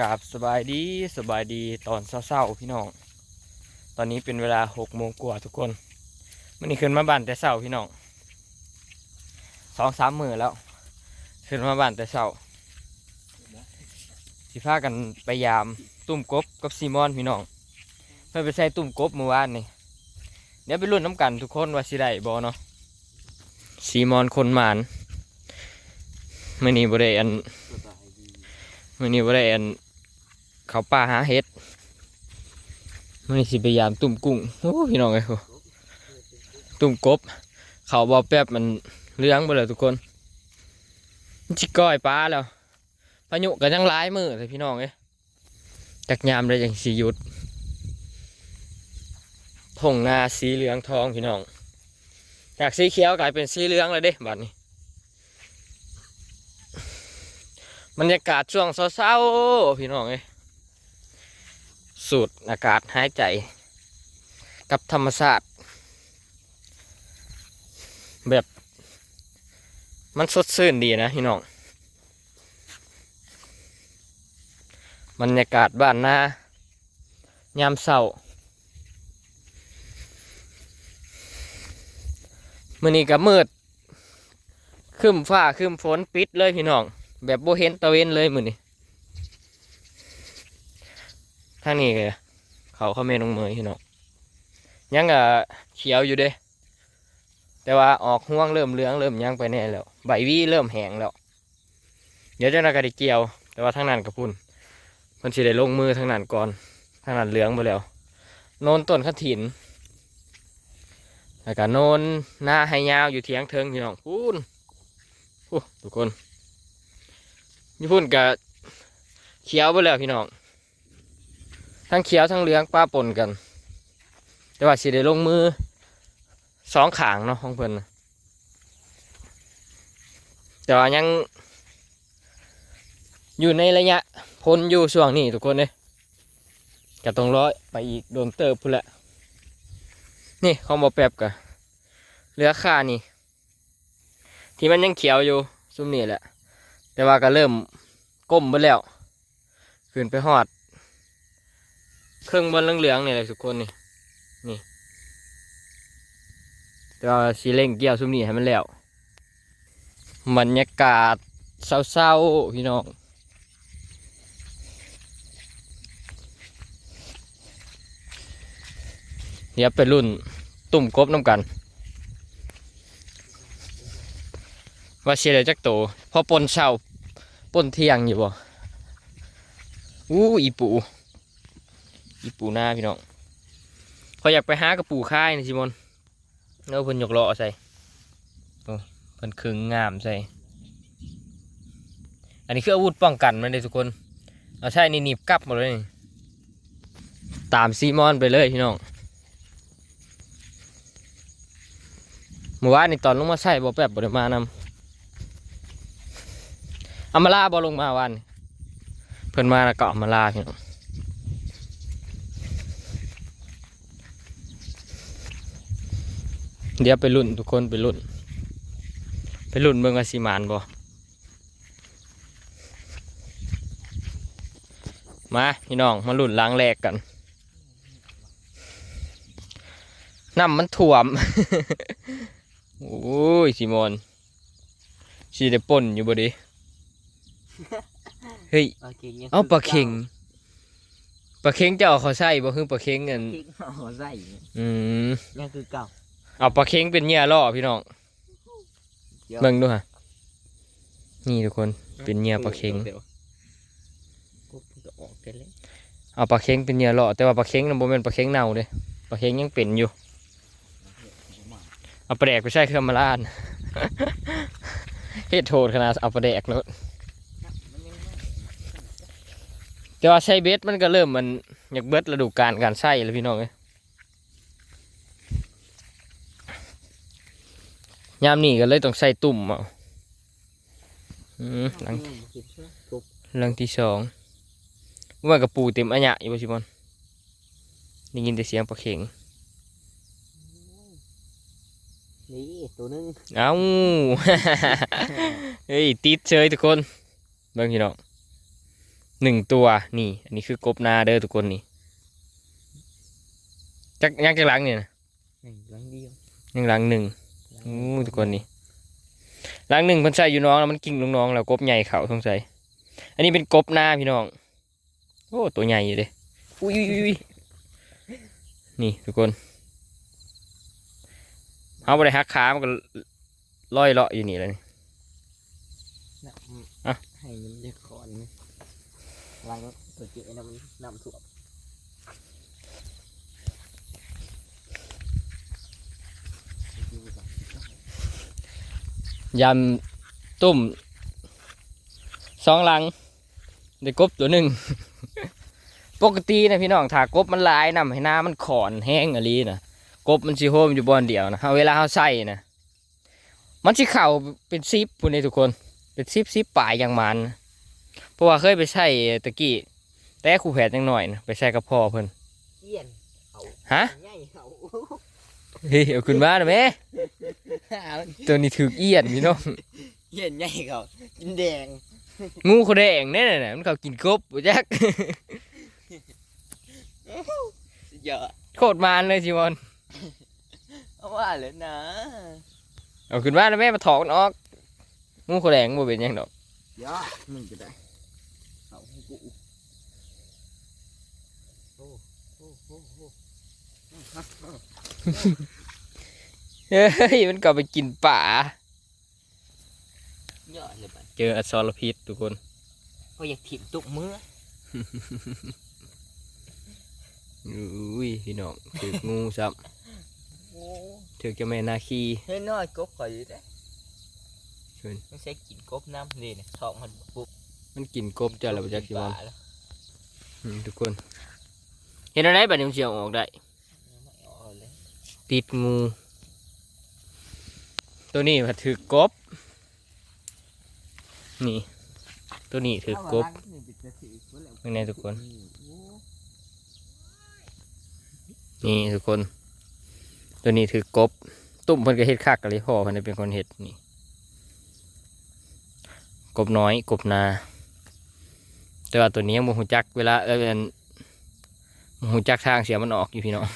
กราบสบายดีสบายดีตอนเศร้าๆพี่น้อง ตอนนี้เป็นเวลาหกโมงกว่าทุกคนมันนี้ขึ้นมาบ้านแต่เช้าพี่น้องสองสามมือแล้ว ขึ้นมาบ้านแต่เช้าสิพากันไปยามตุ่มกบกับซีมอนพี่น้องเพื่อไปใส่ตุ่มกบเมื่อวานนี่เดี๋ยวไปรุ่นน้ำกันทุกคนว่าสิได้บอเนาะซีมอนคนหมานมื่อนี้บริเอันมื่อนี้ว่าได้อัน เขาป่าหาเห็ดมื่อนี้สิพยายามตุ่มกุ้งโอ้พี่น้องไอ้โหตุ่มกบ เขาบอแป๊บมันเลี้ยงไปเลยทุกคนชิก้อยปลาแล้วพายุกันยังร้ายมือเลยพี่น้องเอ้จักยามเลยอย่างสีหยุดทงนาสีเหลืองทองพี่น้อง จากสีเขียวกลายเป็นสีเหลืองเลยเด้บัดนี้บรรยากาศช่วงเศร้าๆพี่น้องเอ้ สูดอากาศหายใจ กับธรรมชาติแบบมันสดชื่นดีนะพี่น้องบรรยากาศบ้านนายามเศร้ามื่อนี้ก็มืดครึ้มฟ้าครึ้มฝนปิดเลยพี่น้อง แบบโบเห็นตะเวนเลยมือนี่ ทางนี้ก็เขาเขาเมนองเมยพี่น้องยังอะเขียวอยู่เด้ แต่ว่าออกห่วงเริ่มเหลืองเริ่มยังไปแน่แล้ว ใบวีเริ่มแห้งแล้ว เดี๋ยวจะนักกระดิเกี่ยว แต่ว่าทางนั้นกับพุ่นมันสิได้ลงมือทางนั้นก่อนทางนั้นเหลืองไปแล้ว โนนต้นขถินแล้วก็โนนหน้าให้ยาวอยู่เทียงเทิงพี่น้องพูนโอ้ทุกคนญี่ปุ่นกับเขียวไปแล้วพี่น้อง ทั้งเขียวทั้งเหลืองป้าปนกัน แต่ว่าสิได้ลงมือสองขางเนาะของเพิ่นน่ะแต่ว่ายัง อยู่ในระยะพ้นอยู่ช่วงนี้ทุกคนเลยก็ต้องร้อยไปอีกโดนเติบพุ่นแหละนี่ของบอแป๊บกะเหลือค่านี่ ที่มันยังเขียวอยู่ซุ่มนี่แหละ แต่ว่าก็เริ่มก้มไปแล้ว ขึ้นไปหอด เครื่องบนเหลืองๆนี่เลยทุกคนนี่นี่แต่ว่าสีเร่งเกี่ยวซุมนี่ให้มันแล้วบรรยากาศเศร้าๆพี่น้องเดี๋ยวไปรุ่นตุ่มกบน้ำกัน ว่าเชียร์จักโตพอปนเช้าปนเที่ยงอยู่บ่อู้อีปู อีปูหน้าพี่น้องพออยากไปหากระปูค่ายนี่สิมอนเอาเพิ่นยกล้อใส่เพิ่นคึงงามใส่ อันนี้คืออาวุธป้องกันมันเลยทุกคน เอาใช่นี่หนีบกลับหมดเลย ตามซีมอนไปเลยพี่น้องเมื่อวานนี่ตอนลงมาใส่บ่แป๊บบริมานำอามาลาบอลงมาวัน เพิ่นมาแล้วก็อามาลาพี่น้อง เดี๋ยวไปรุ่นทุกคนไปรุ่น ไปรุ่นเบิ่งว่าสิมานบ่มาพี่น้องมารุ่นล้างแรกกันน้ำมันถ่วม โอ้ยสิมอนสิได้ป่นอยู่บ่ดิเฮ้ยปลาเค็งยังเอาปลาเค็งปลาเค็งจะเอาเขาใส่บ่คือปลาเค็งเงินเค็งเอาใส่เนี่ยอืมยังคือเก่า เอาปลาเค็งเป็นเหยื่อล่อพี่น้องเดี๋ยวเบิ่งดูฮะนี่ทุกคนเป็นเหยื่อปลาเค็งดี๋ยวปุ๊บมันก็ออกกันแล้วเอาปลาเค็งเป็นเหยื่อล่อแต่ว่าปลาเค็งนั้นบ่แม่นปลาเค็งเน่าเด้ปลาเค็งยังเป็นอยู่เอาปลาแดกไปใส่เครื่องมาลานเฮ็ดโทษขนาดเอาปลาแดกเนอะมันยังไม่แต่ว่าใช้เบสมันก็เริ่มมันอยากเบิดฤดูกาลการใช้แล้วพี่น้องเอ้ ยยามนี้ก็เลยต้องใส่ตุ่มเอาอืมหลังยังกินใช่ไหมปุ๊บหลังที่สองว่ากับปูเต็มอัญญะอยู่บ่ชิมอนได้ยินแต่เสียงปลาเข็งนี่ตัวหนึงเอ้าเฮ้ยติดเฉยทุกคนเบิ่งพี่น้องหนึ่งตัวนี่ อันนี้คือกบนาเด้อทุกคนนี่จักยังจักหลังเนี่ยนะหนึ่งหลังเดียวยังหลังหนึ่ง อู้ทุกคนนี่หลังหนึ่งเพิ่นใส่อยู่น้องแล้วมันกิ่งลงน้องแล้วกบใหญ่เขาสงสัยอันนี้เป็นกบนาพี่น้อง โอ้ตัวใหญ่อยู่เด้อุ้ยอุ้ยอุ้ยนี่ทุกคนเอาไปเลยหักขามันก็ลอยเลาะอยู่นี่เลยนะอะให้มันได้คอนไหมหลังตัวเจ๊นะมันน้ำท่วมอยู่ก่อน ยำตุ่มสองหลังได้กบตัวหนึ่ง ปกตินะพี่น้องถ้ากบมันหลายนำให้หน้ามันขอนแห้งอะไรนะกบมันสิโฮมอยู่บอนเดียวนะเอาเวลาเขาใส่นะมันสิเข่าเป็นซิปพูดในทุกคน เป็นซิปซิปปลายอย่างมันนะเพราะว่าเคยไปใส่ตะกี้แต่ครูแผดยังหน่อยนะไปใส่กับพ่อเพิ่นเอี้ยนเขาฮะใหญ่ เขาเฮ้ยเอาขึ้นมาหน่อยแม่ตัวนี้ถือเอี้ยนพี่น้องเอี้ยนใหญ่เขากินแดงงูเขาแดงแน่ๆน่ะมันเขากินกบบ่จักเยอะโคตรมานเลยจิมอนเอาว่าเลยนะเอาขึ้นมาแล้วแม่มาถอกมันออกงูเขาแดงบ่เป็นหยังดอก เยอะมึงจะได้เขาให้กูโอ้โอ้โอ้โอ้ เฮ้ยมันก็ไปกินป่าเยอะเลยบัดเจออสรพิษทุกคนก็อยากถิ่มตุกมืออุ้ยพี่น้องถืองูซับโอ้ถือเจ้าแม่นาคีเฮ้ยน้อยกบข่อยอยู่ได้เชิญไม่ใช่กินกบน้ำนี่เนี่ยทองมันปุ๊บมันกินกบเจ้าแล้วบ่จักจิมอนป่าแล้วอืมทุกคน เห็นอะไรบัดนี้มันเสียงออกได้ไม่ออกเลย ติดงู ตัวนี้มันถือกบ นี่ ตัวนี้ถือกบเป็นไงทุกคน นี่ทุกคน ตัวนี้ถือกบ ตุ่มเพิ่นก็เฮ็ดคักกันเลยพ่อเพิ่นน่ะเป็นคนเฮ็ดนี่ กบน้อย กบนา แต่ว่าตัวนี้ยังบ่ฮู้จัก เวลาเอออันบ่ฮู้จักทางเสียมันออกอยู่พี่น้อง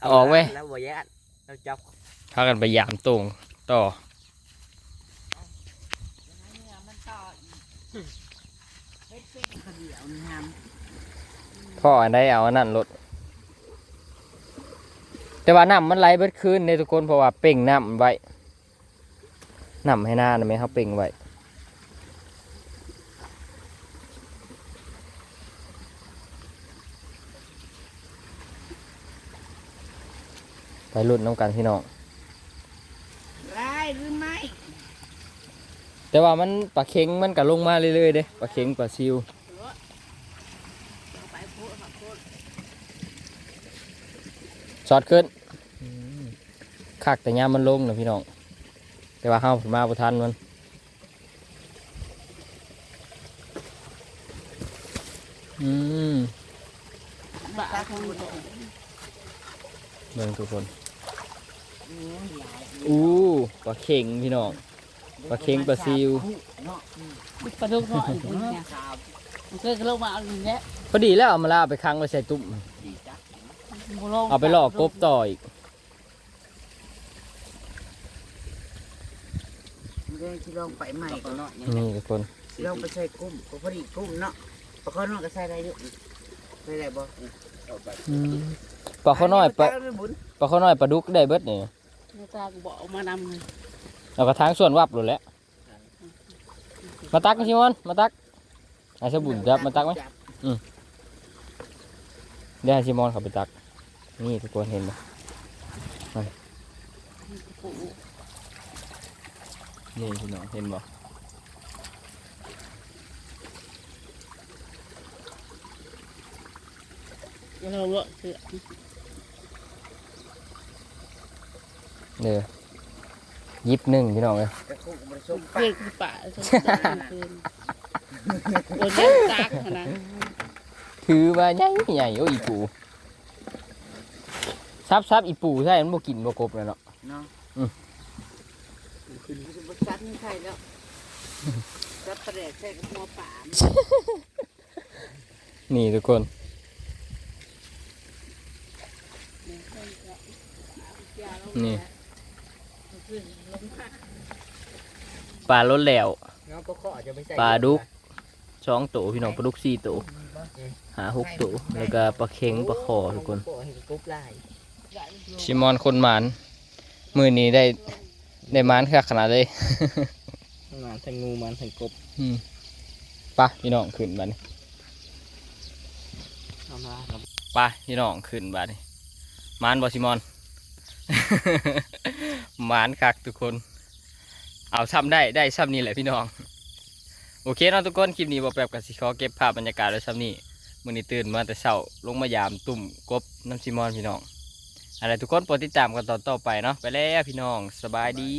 เอาออกไหม แล้วบ่ยานเราจับพากันไปยามตรงต่อพ่ออันใดเอาอันนั้นรถแต่ว่าน้ำมันไหลเบิดคืนในทุกคนเพราะว่าเป่งน้ำมันไว้น้ำให้หน้านะไหมเขาเป่งไว้ ไปรุ่นน้ำกันพี่น้องร้ายหรือไม่แต่ว่ามันปลาเค็งมันก็ลงมาเรื่อยๆเด้ปลาเค็งปลาซิวเอาไปพูดขับพูดสอดขึ้นคักแต่ยามมันลงนะพี่น้อง แต่ว่าเฮาผมมาประทันมันอืมบ้าคงโดนเบิ่งทุกคน อู้ปลาเค็งพี่น้องปลาเค็งปลาซิวปลาดุกหน่อยเนี่ยมันเคยลงมาเอาอย่างเงี้ยพอดีแล้วเอามาลาไปค้างไว้ใส่ตุ่มเอาไปหลอกกบต่ออีกเดี๋ยวที่ลงไปใหม่ก่อนเนาะนี่ทุกคนลงไปใส่กุ้มก็พอดีกุ้มเนาะปลาข้อนอกก็ใส่ได้ด้วยใส่ได้บ่ปลาข้าวน้อยปลาบุญปลาข้าวน้อยปลาดุกได้เบิดนี่ นี่ตากูบอกเอามานำเลยเอากระทางส่วนวับหลุดแล้ว มาตักชิมอนมาตักไอ้สบุญจับมาตักไหมเดี๋ยวให้ชิมอนเขาไปตัก นี่ทุกคนเห็นไหมปู่นี่พี่น้องเห็นบ่เราเลอะคือ เด้อยิบหนึ่งพี่น้องเลยกระคุกมันชมเพื่อนคือป่าสงสารคืนโดนยัดซักนะถือมาใหญ่ใหญ่โอ้ยอีปูซับซับอีปูใช่มันบ่กินบ่กบเลยเนาะเนาะอืมขึ้นบริษัทนี่ใช่แล้วซับประเดกใส่กับหัวป่านี่ทุกคนนี่ ปลาล้นแล้วเงาก็ข้อจะไม่ใส่ปลาดุกสองตัวพี่น้องปลาดุกสี่ตัวหาหกตัวแล้วก็ปลาเค็งปลาคอทุกคนโเห็นกรุ๊ปไล่ชิมอนคนหมานมือนี้ได้ได้หมานคักขนาดเลยมาทั้งงูมันทั้งกบอืมไปะพี่น้องขึ้นบัดนี้ทำมาครับไปะพี่น้องขึ้นบัดนี้หมานบอชิมอน หมานคักทุกคน เอาซ้ำได้ได้ซ้ำนี่แหละพี่น้อง โอเคเนาะทุกคนคลิปนี้บอแบบกับสิขอเก็บภาพบรรยากาศไว้ซ้ำนี่มื่อนี้ตื่นมาแต่เช้าลงมายามตุ่มกบน้ำซีมอนพี่น้องอะไรทุกคนโปรดติดตามกันตอนต่อไปเนาะไปแล้วพี่น้องสบายดี